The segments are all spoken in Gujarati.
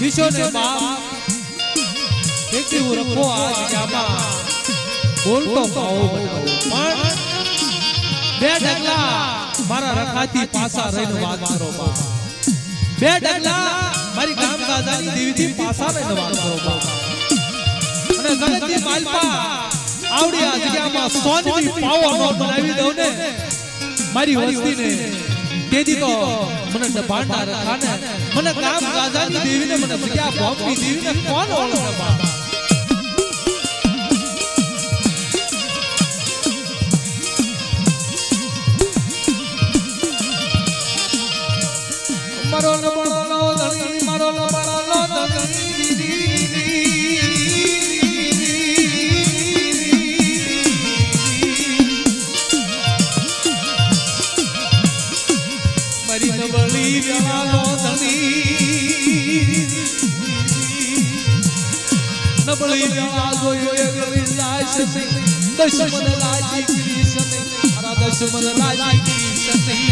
વિશ્વને બાપ તેથી હું રખો આજ જગ્યામાં બોલતો ખાઓ પણ બે ડગલા મારા રખાતી પાસા રહીને વાત કરો બાપ. બે ડગલા મારી ગામ દાદાની દેવીથી પાસા રહીને વાત કરો બાપ. અને જગતની માલપા આવડી આ જગ્યામાં સોનની પાવો નો બનાવી દઉં ને. મારી વસ્તીને. તેથી તો મને રખાને મને ગામ ગાજાની દેવીને મને જગ્યા બોમ્બની દેવીને કોણ મારો લબડો મારી નબળી વેળાનો ધણી. નબળી વેળા જોયો ગળી દશમન રાજી કૃષ્ણ દશમન રાજી કૃષ્ણ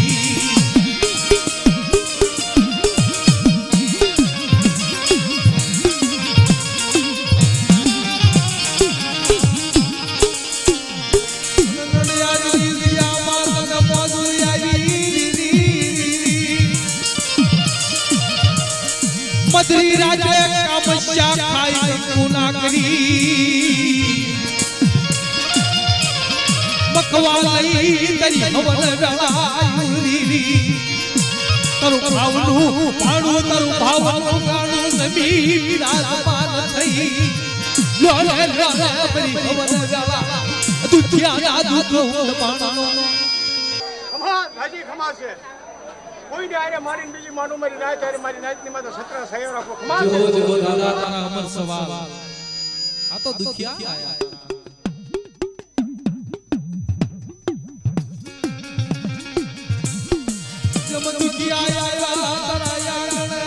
મધરી રાજે કામસ્યા ખાઈ ગુના કરી. મખવા લઈ તરી હવન વેળાયુરી તરુ ભાવનું ભાણું, તરુ ભાવનું ગાણું સમી વિરાજમાન થઈ. લોલે લોલે પરી હવન વેળા દુધિયા દુઃખ પાણનો ખમા હાજી ખમા છે. કોઈ આરે મારીને બીજી માનું મારી નાય ત્યારે મારી નાયતની માં તો સત્ર સહયો રાખો જો જો દાદા તારા અમર સવાલ. આ તો દુખિયા આયા. જમ દુખિયા આયા તારા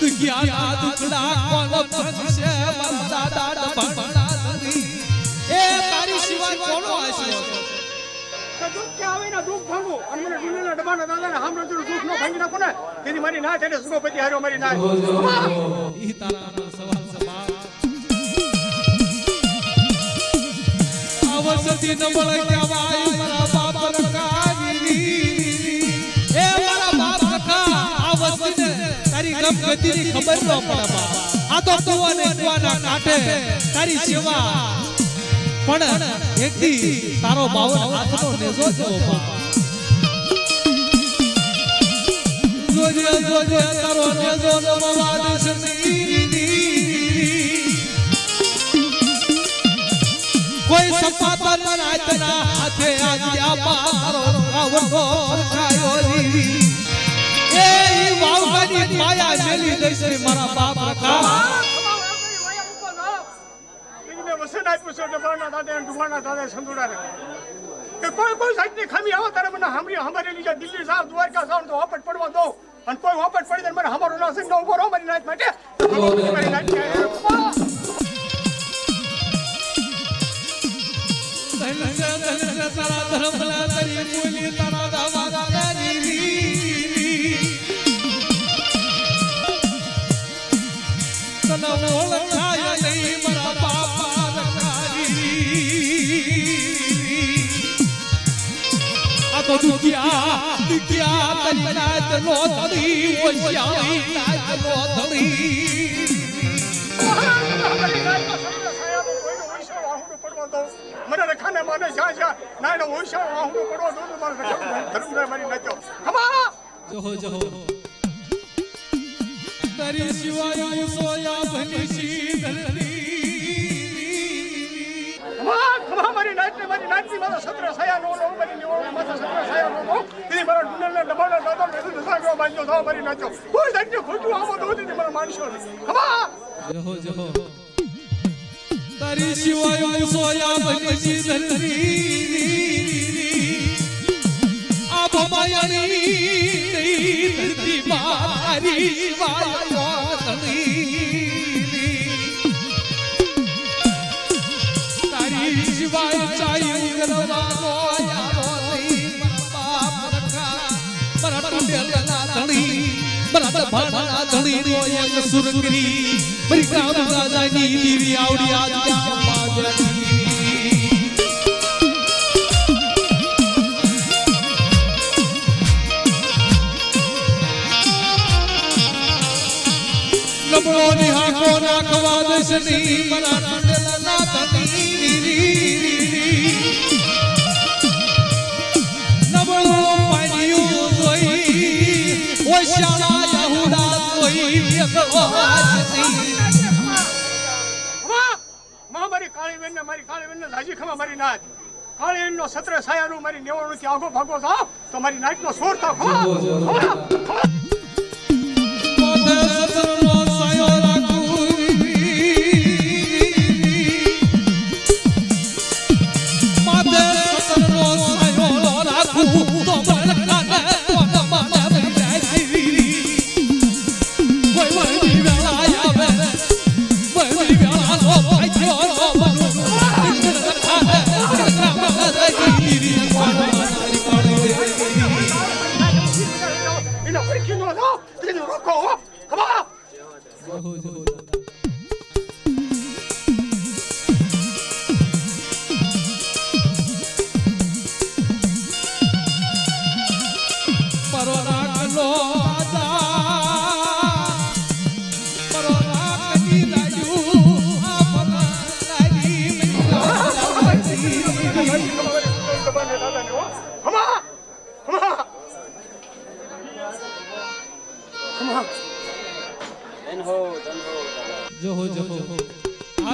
દુખિયા ના દુખડા કોણ ભગશે અને મને ડુંગળીના ડબ્બાના દાદાને હામ જો દુઃખ ન ભાંગી નાખો ને તેથી મારી નાય ત્યારે સુગોપતિ હાર્યો મારી ના ઈ તારા સવાલ સવાલ આવસતી ન મળે કહેવાય મારા બાપ રખાવી એ મારા બાપ રખા આવસતીને તારી ગમ ગતિની ખબર ન પડે બાપ આ તો કુવાને કુવાના કાંઠે તારી સેવા પણ એક તારો બાવન હાથનો નેજો થયો બાપ જોજે જોજે નમવા દેશની કોઈ સપાતન નાચના હાથે આજ્યા પારો આવતો ખાયો રી. એ ઈ વાવગાની માયા મેલી દઈશે મારા બાપ રખા વસન આપ્યું છે ડબ્બાના દાદા ડુબાના દાદા સંતુડાને કે કોઈ કોઈ સાઈડની ખામી આવે તારે મને સાંભળી સાંભળી લીધા દિલ્હી જાવ દ્વારકા જાવ તો વાપટ પડવા દો અને કોઈ વાપટ પડી જાય મને અમારો ના સંગ ઊભો રહો મારી નાચ માટે મારી નાચ. ખમા. ધન ધન ધન તારા ધર્મલા તરી તરી નો ઓશિયાળી નાચ નો ધરી ના દો તો મારે ધર્મ મારી સોયા ખમા, મારી સત્ર સાયા નો માથા સત્ર સાયા નો લો તેથી મારા ડુંડલને દબાણા દાદા મેં તો થવા મારી નાચો કોઈ સાઈડને ખોટું આવો દો તેથી મને માનશો નહીં. ખમા જહો જહો. તારી શિવાય સોયા બની શીતળની. ભાણા ધણીનો એક સુરંગરી મારી કામ રાજાની દીવી આવડી આજ નહીં મરા માં મારી કાળી ને મારી કાળી બેન ને લાજી ખમા મારી નાચ કાળીબેન નો સત્ર સાયાનું મારી નેવાણું થી આગો ભાગો થાવ તો મારી નાચ નો સોર થાવ ખમા ખમા,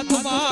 જો